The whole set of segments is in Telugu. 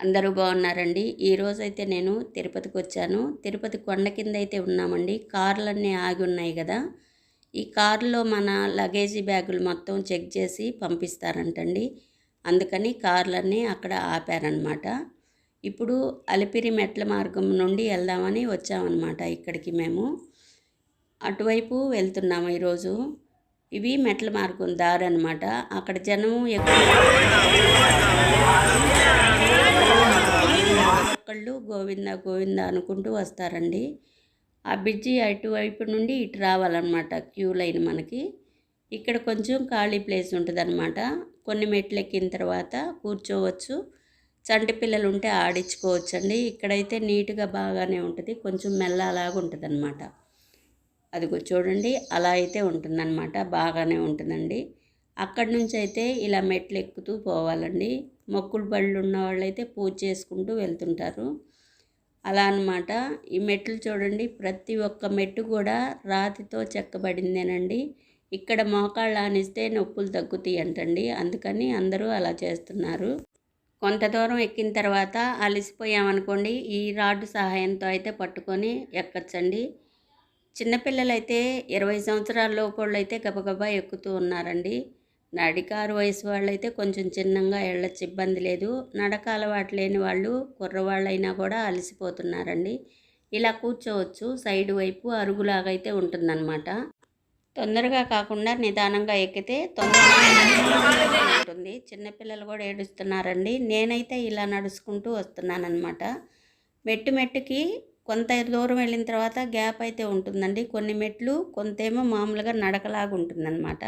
అందరూ బాగున్నారండి. ఈరోజు అయితే నేను తిరుపతికి వచ్చాను. తిరుపతి కొండ కింద అయితే ఉన్నామండి. కార్లన్నీ ఆగి ఉన్నాయి కదా. ఈ కారులో మన లగేజీ బ్యాగులు మొత్తం చెక్ చేసి పంపిస్తారంటండి. అందుకని కార్లన్నీ అక్కడ ఆపారనమాట ఇప్పుడు అలిపిరి మెట్ల మార్గం నుండి వెళ్దామని వచ్చామన్నమాట ఇక్కడికి మేము. అటువైపు వెళ్తున్నాము ఈరోజు. ఇవి మెట్ల మార్గం దారి అనమాట అక్కడ జనం ఎక్కువ ఒక్కళ్ళు గోవింద గోవింద అనుకుంటూ వస్తారండి. ఆ బ్రిడ్జి అటువైపు నుండి ఇటు రావాలన్నమాట క్యూ లైన్ మనకి. ఇక్కడ కొంచెం ఖాళీ ప్లేస్ ఉంటుంది కొన్ని మెట్లు ఎక్కిన తర్వాత కూర్చోవచ్చు. చంటి పిల్లలు ఉంటే ఆడించుకోవచ్చండి. ఇక్కడైతే నీట్గా బాగానే ఉంటుంది. కొంచెం మెల్లలాగా ఉంటుంది అనమాట అదిగో చూడండి అలా అయితే ఉంటుందన్నమాట. బాగానే ఉంటుందండి. అక్కడి నుంచి అయితే ఇలా మెట్లు ఎక్కుతూ పోవాలండి. మొక్కులు బళ్ళు ఉన్న వాళ్ళైతే పూజ చేసుకుంటూ వెళ్తుంటారు. అలా అనమాట ఈ మెట్లు చూడండి. ప్రతి ఒక్క మెట్టు కూడా రాతితో చెక్కబడిందేనండి. ఇక్కడ మోకాళ్ళు ఆనిస్తే నొప్పులు తగ్గుతాయి అంటండి అందుకని అందరూ అలా చేస్తున్నారు. కొంత దూరం ఎక్కిన తర్వాత అలసిపోయామనుకోండి. ఈ రాడ్డు సహాయంతో అయితే పట్టుకొని ఎక్కచ్చండి. చిన్నపిల్లలైతే ఇరవై సంవత్సరాల లోపళ్ళు అయితే గబగబా ఎక్కుతూ ఉన్నారండి. నడికారు వయసు వాళ్ళైతే కొంచెం చిన్నగా వెళ్ళచ్చు ఇబ్బంది లేదు. నడక అలవాటు లేని వాళ్ళు కుర్రవాళ్ళైనా కూడా అలసిపోతున్నారండి. ఇలా కూర్చోవచ్చు. సైడ్ వైపు అరుగులాగా అయితే ఉంటుందన్నమాట. తొందరగా కాకుండా నిదానంగా ఎక్కితే తొందరగా ఉంటుంది. చిన్నపిల్లలు కూడా ఏడుస్తున్నారండి. నేనైతే ఇలా నడుచుకుంటూ వస్తున్నానమాట మెట్టు మెట్టుకి కొంత దూరం వెళ్ళిన తర్వాత గ్యాప్ అయితే ఉంటుందండి. కొన్ని మెట్లు కొంతేమో మామూలుగా నడకలాగా ఉంటుందన్నమాట.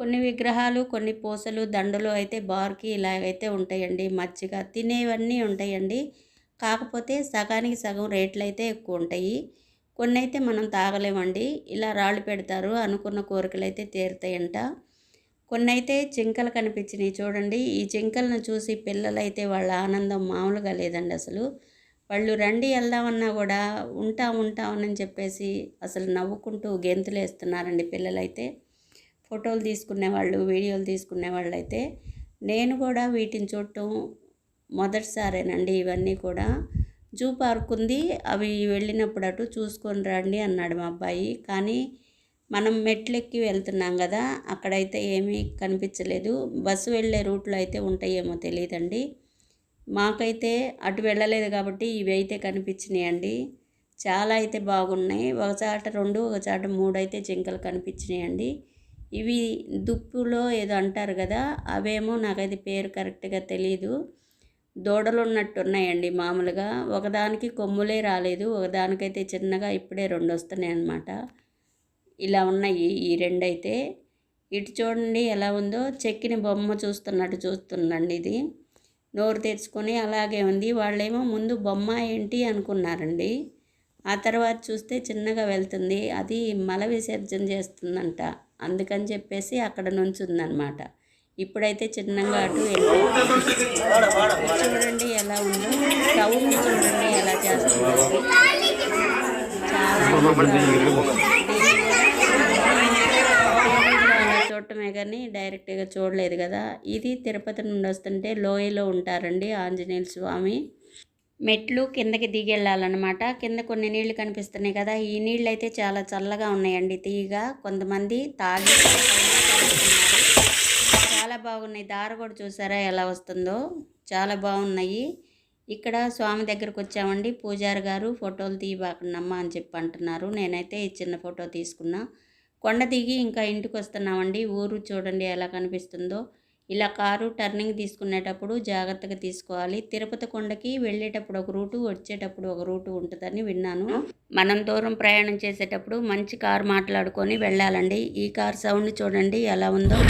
కొన్ని విగ్రహాలు కొన్ని పూసలు దండలు అయితే బార్కి ఇలాగైతే ఉంటాయండి. మచ్చిగా తినేవన్నీ ఉంటాయండి. కాకపోతే సగానికి సగం రేట్లు అయితే ఎక్కువ ఉంటాయి. కొన్ని అయితే మనం తాగలేమండి. ఇలా రాళ్ళు పెడతారు అనుకున్న కోరికలు అయితే తీరుతాయంట. కొన్ని అయితే జింకలు కనిపించినాయి చూడండి. ఈ జింకలను చూసి పిల్లలైతే వాళ్ళ ఆనందం మామూలుగా లేదండి అసలు. వాళ్ళు రండి వెళ్దామన్నా కూడా ఉంటా ఉంటామని చెప్పేసి అసలు నవ్వుకుంటూ గెంతులు వేస్తున్నారండి పిల్లలైతే. ఫోటోలు తీసుకునే వాళ్ళు వీడియోలు తీసుకునే వాళ్ళు అయితే నేను కూడా వీటిని చూడటం మొదటిసారేనండి ఇవన్నీ కూడా. జూ పార్క్ ఉంది అవి వెళ్ళినప్పుడు అటు చూసుకొని రండి అన్నాడు మా అబ్బాయి. కానీ మనం మెట్లెక్కి వెళ్తున్నాం కదా అక్కడైతే ఏమీ కనిపించలేదు. బస్సు వెళ్ళే రూట్లో అయితే ఉంటాయేమో తెలియదండి మాకైతే అటు వెళ్ళలేదు కాబట్టి ఇవి అయితే కనిపించినాయండి చాలా అయితే బాగున్నాయి. ఒక చాట రెండు ఒక చాట మూడు అయితే జింకలు కనిపించినాయండి ఇవి దుప్పులో ఏదో అంటారు కదా అవేమో నాకైతే పేరు కరెక్ట్గా తెలియదు దూడలు ఉన్నట్టు ఉన్నాయండి మామూలుగా. ఒకదానికి కొమ్ములే రాలేదు ఒకదానికైతే చిన్నగా ఇప్పుడే రెండు వస్తున్నాయి అన్నమాట. ఇలా ఉన్నాయి ఈ రెండు అయితే ఇటు చూడండి ఎలా ఉందో చెక్కిన బొమ్మ చూస్తున్నట్టు చూస్తుందండి ఇది. నోరు తెరుచుకొని అలాగే ఉంది. వాళ్ళేమో ముందు బొమ్మ ఏంటి అనుకున్నారండి. ఆ తర్వాత చూస్తే చిన్నగా వెళ్తుంది. అది మల విసర్జన చేస్తుందంట. అందుకని చెప్పేసి అక్కడ నుంచి ఉందన్నమాట. ఇప్పుడైతే చిన్నగా అటు వెళ్ళి చూడండి ఎలా ఉందో. స్టవ్ చూడండి ఎలా చేస్తుందో. చాలా చూడటమే కానీ డైరెక్ట్గా చూడలేదు కదా. ఇది తిరుపతి నుండి వస్తుంటే లోయలో ఉంటారండి ఆంజనేయ స్వామి. మెట్లు కిందకి దిగి వెళ్ళాలన్నమాట కింద కొన్ని నీళ్ళు కనిపిస్తున్నాయి కదా. ఈ నీళ్ళు అయితే చాలా చల్లగా ఉన్నాయండి తీయగా కొంతమంది తాగి చాలా బాగున్నాయి. దారి కూడా చూసారా ఎలా వస్తుందో. చాలా బాగున్నాయి. ఇక్కడ స్వామి దగ్గరకు వచ్చామండి. పూజారి గారు ఫోటోలు తీయబాకండమ్మా అని చెప్పి అంటున్నారు. నేనైతే ఈ చిన్న ఫోటో తీసుకున్నా. కొండ దిగి ఇంకా ఇంటికి వస్తున్నామండి ఊరు చూడండి ఎలా కనిపిస్తుందో. ఇలా కారు టర్నింగ్ తీసుకునేటప్పుడు జాగ్రత్తగా తీసుకోవాలి. తిరుపతి కొండకి వెళ్ళేటప్పుడు ఒక రూటు వచ్చేటప్పుడు ఒక రూటు ఉంటుందని విన్నాను. మనం దూరం ప్రయాణం చేసేటప్పుడు మంచి కారు మాట్లాడుకొని వెళ్ళాలండి. ఈ కార్ సౌండ్ చూడండి ఎలా ఉందో.